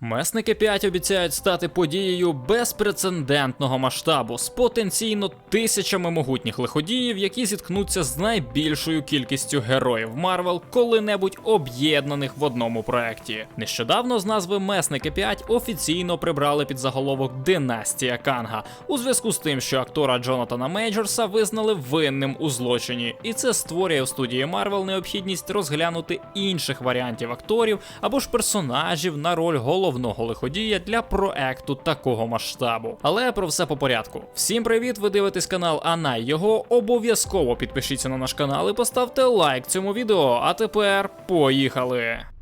Месники 5 обіцяють стати подією безпрецедентного масштабу з потенційно тисячами могутніх лиходіїв, які зіткнуться з найбільшою кількістю героїв Марвел, коли-небудь об'єднаних в одному проекті. Нещодавно з назви Месники 5 офіційно прибрали під заголовок Династія Канга у зв'язку з тим, що актора Джонатана Мейджорса визнали винним у злочині, і це створює в студії Марвел необхідність розглянути інших варіантів акторів або ж персонажів на роль головного лиходія для проекту такого масштабу. Але про все по порядку. Всім привіт! Ви дивитесь канал Анай. Його обов'язково підпишіться на наш канал і поставте лайк цьому відео. А тепер поїхали!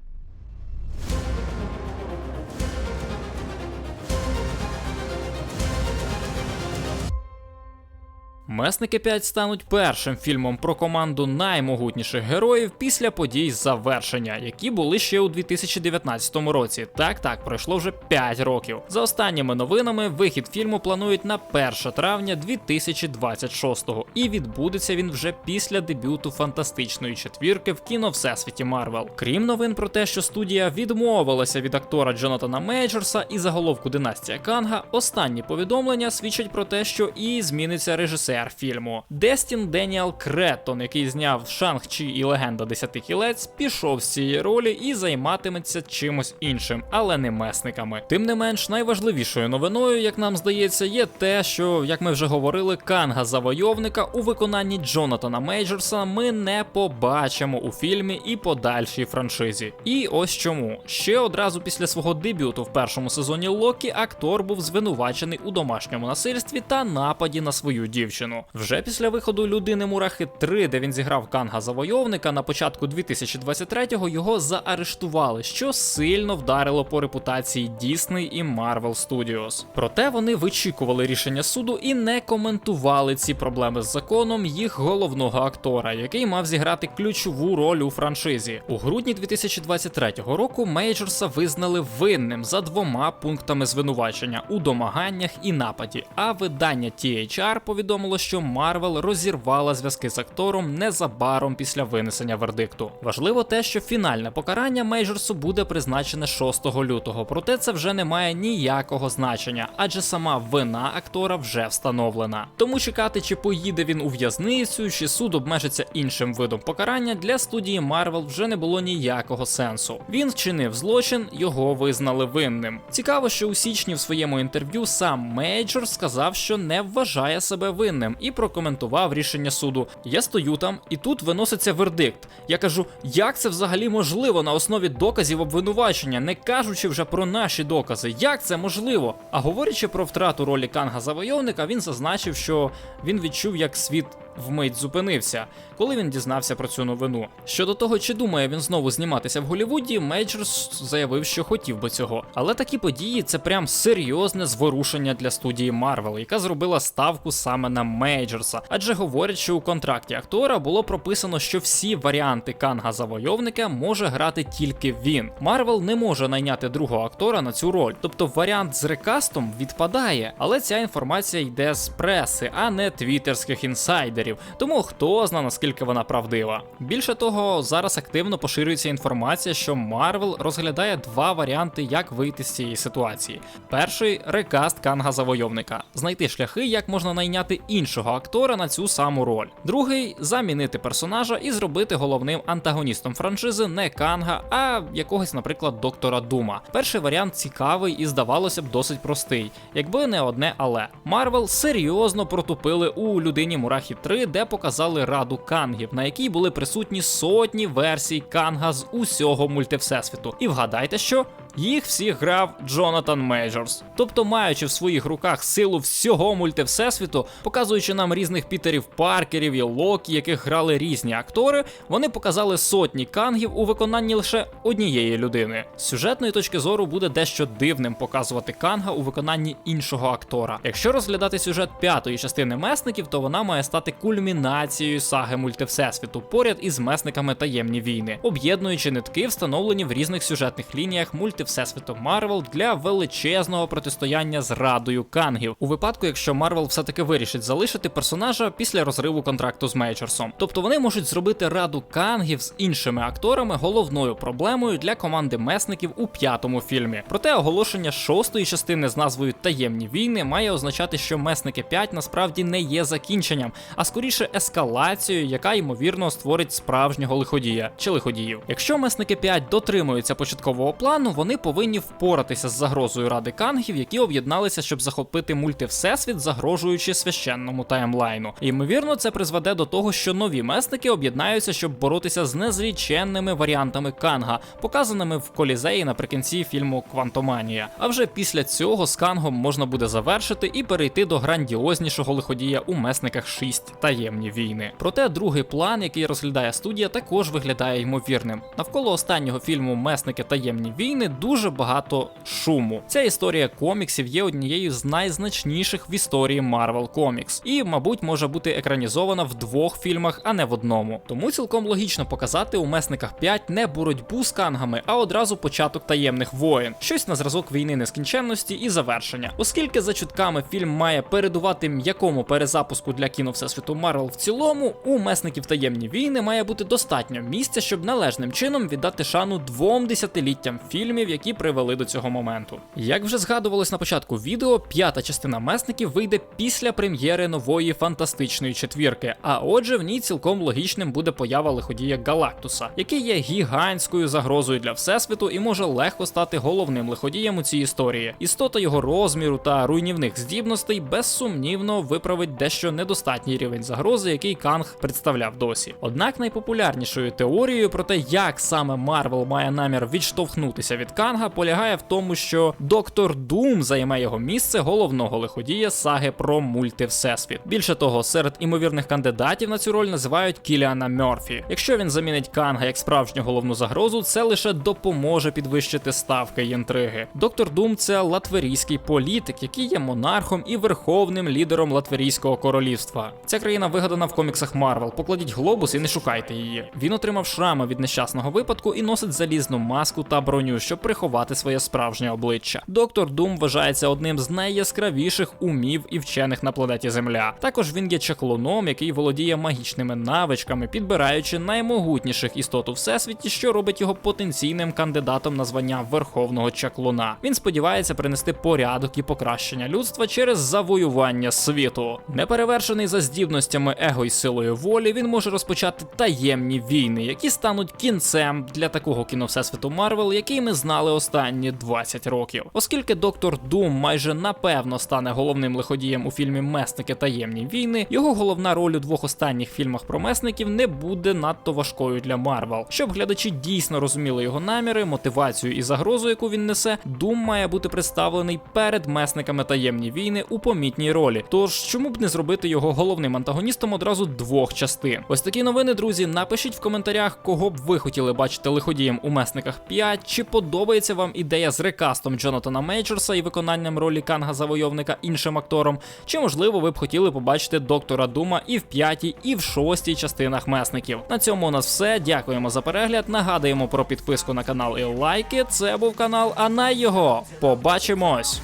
Месники 5 стануть першим фільмом про команду наймогутніших героїв після подій завершення, які були ще у 2019 році. Так, так, пройшло вже 5 років. За останніми новинами, вихід фільму планують на 1 травня 2026-го, і відбудеться він вже після дебюту фантастичної четвірки в кіно Всесвіті Марвел. Крім новин про те, що студія відмовилася від актора Джонатана Мейджорса і заголовку Династія Канга, останні повідомлення свідчать про те, що і зміниться режисер фільму. Дестін Деніел Кретон, який зняв Шанг-Чі і Легенда Десяти кілець, пішов з цієї ролі і займатиметься чимось іншим, але не месниками. Тим не менш, найважливішою новиною, як нам здається, є те, що, як ми вже говорили, Канга завойовника у виконанні Джонатана Мейджорса ми не побачимо у фільмі і подальшій франшизі. І ось чому ще одразу після свого дебюту в першому сезоні Локі актор був звинувачений у домашньому насильстві та нападі на свою дівчину. Вже після виходу людини Мурахи 3, де він зіграв Канга завойовника, на початку 2023-го його заарештували, що сильно вдарило по репутації Disney і Marvel Studios. Проте вони вичікували рішення суду і не коментували ці проблеми з законом їх головного актора, який мав зіграти ключову роль у франшизі. У грудні 2023 року Мейджорса визнали винним за двома пунктами звинувачення у домаганнях і нападі. А видання THR повідомило, що Марвел розірвала зв'язки з актором незабаром після винесення вердикту. Важливо те, що фінальне покарання Мейджорсу буде призначене 6 лютого, проте це вже не має ніякого значення, адже сама вина актора вже встановлена. Тому чекати, чи поїде він у в'язницю, чи суд обмежиться іншим видом покарання для студії Марвел вже не було ніякого сенсу. Він вчинив злочин, його визнали винним. Цікаво, що у січні в своєму інтерв'ю сам Мейджор сказав, що не вважає себе винним, і прокоментував рішення суду. Я стою там, і тут виноситься вердикт. Я кажу, як це взагалі можливо на основі доказів обвинувачення, не кажучи вже про наші докази. Як це можливо? А говорячи про втрату ролі Канга завойовника, він зазначив, що він відчув, як світ вмить зупинився, коли він дізнався про цю новину. Щодо того, чи думає він знову зніматися в Голлівуді, Мейджорс заявив, що хотів би цього. Але такі події це прям серйозне зворушення для студії Марвел, яка зробила ставку саме на Мейджорса. Адже говорять, що у контракті актора було прописано, що всі варіанти Канга завойовника може грати тільки він. Марвел не може найняти другого актора на цю роль, тобто варіант з рекастом відпадає. Але ця інформація йде з преси, а не твіттерських інсайдерів. Тому хто зна наскільки вона правдива. Більше того, зараз активно поширюється інформація, що Марвел розглядає два варіанти, як вийти з цієї ситуації. Перший рекаст Канга завойовника, знайти шляхи, як можна найняти іншого актора на цю саму роль. Другий замінити персонажа і зробити головним антагоністом франшизи не Канга, а якогось, наприклад, доктора Дума. Перший варіант цікавий і здавалося б досить простий, якби не одне але. Марвел серйозно протупили у людині Мурахі 3, де показали раду кангів, на якій були присутні сотні версій канга з усього мультивсесвіту. І вгадайте, що їх всіх грав Джонатан Мейджорс. Тобто, маючи в своїх руках силу всього мультивсесвіту, показуючи нам різних Пітерів Паркерів і Локі, яких грали різні актори, вони показали сотні кангів у виконанні лише однієї людини. З сюжетної точки зору буде дещо дивним показувати канга у виконанні іншого актора. Якщо розглядати сюжет п'ятої частини месників, то вона має стати кульмінацією саги мультивсесвіту поряд із месниками таємні війни, об'єднуючи нитки, встановлені в різних сюжетних лініях мультивсесвіту мульти всесвіту Марвел для величезного протистояння з радою Кангів, у випадку, якщо Марвел все-таки вирішить залишити персонажа після розриву контракту з Мейджорсом. Тобто вони можуть зробити раду Кангів з іншими акторами головною проблемою для команди месників у п'ятому фільмі. Проте оголошення шостої частини з назвою Таємні війни має означати, що месники 5 насправді не є закінченням, а скоріше ескалацією, яка ймовірно створить справжнього лиходія чи лиходіїв. Якщо месники 5 дотримуються початкового плану, вони повинні впоратися з загрозою ради кангів, які об'єдналися, щоб захопити мульти всесвіт, загрожуючи священному таймлайну. Ймовірно, це призведе до того, що нові месники об'єднаються, щоб боротися з незліченними варіантами Канга, показаними в колізеї наприкінці фільму Квантоманія. А вже після цього з Кангом можна буде завершити і перейти до грандіознішого лиходія у месниках 6 таємні війни. Проте другий план, який розглядає студія, також виглядає ймовірним. Навколо останнього фільму Месники таємні війни дуже багато шуму. Ця історія коміксів є однією з найзначніших в історії Marvel Comics і, мабуть, може бути екранізована в двох фільмах, а не в одному. Тому цілком логічно показати у Месниках 5 не боротьбу з кангами, а одразу початок таємних воєн, щось на зразок війни нескінченності і завершення. Оскільки за чутками фільм має передувати м'якому перезапуску для кіно всесвіту Марвел в цілому, у месників таємні війни має бути достатньо місця, щоб належним чином віддати шану двом десятиліттям фільмів, які привели до цього моменту. Як вже згадувалось на початку відео, п'ята частина месників вийде після прем'єри нової фантастичної четвірки. А отже, в ній цілком логічним буде поява лиходія Галактуса, який є гігантською загрозою для всесвіту і може легко стати головним лиходієм у цій історії. Істота його розміру та руйнівних здібностей безсумнівно виправить дещо недостатній рівень загрози, який Канг представляв досі. Однак найпопулярнішою теорією про те, як саме Марвел має намір відштовхнутися від Канга, полягає в тому, що доктор Дум займе його місце головного лиходія саги про мульти Всесвіт. Більше того, серед імовірних кандидатів на цю роль називають Кіліана Мерфі. Якщо він замінить Канга як справжню головну загрозу, це лише допоможе підвищити ставки й інтриги. Доктор Дум це латверійський політик, який є монархом і верховним лідером Латверійського королівства. Ця країна вигадана в коміксах Марвел. Покладіть глобус і не шукайте її. Він отримав шрами від нещасного випадку і носить залізну маску та броню, щоб приховати своє справжнє обличчя. Доктор Дум вважається одним з найяскравіших умів і вчених на планеті Земля. Також він є чаклуном, який володіє магічними навичками, підбираючи наймогутніших істот у всесвіті, що робить його потенційним кандидатом на звання верховного чаклуна. Він сподівається принести порядок і покращення людства через завоювання світу. Неперевершений за здібностями его й силою волі, він може розпочати таємні війни, які стануть кінцем для такого кіно всесвіту Марвел, який ми знали останні 20 років. Оскільки доктор Дум майже напевно стане головним лиходієм у фільмі Месники таємні війни, його головна роль у двох останніх фільмах про месників не буде надто важкою для Марвел. Щоб глядачі дійсно розуміли його наміри, мотивацію і загрозу, яку він несе, Дум має бути представлений перед месниками таємні війни у помітній ролі. Тож чому б не зробити його головним антагоністом одразу двох частин? Ось такі новини, друзі. Напишіть в коментарях, кого б ви хотіли бачити лиходієм у месниках 5, чи подобається вам ідея з рекастом Джонатана Мейджорса і виконанням ролі Канга Завойовника іншим актором, чи можливо ви б хотіли побачити доктора Дума і в п'ятій, і в шостій частинах месників. На цьому у нас все. Дякуємо за перегляд. Нагадуємо про підписку на канал і лайки. Це був канал Анай його. Побачимось!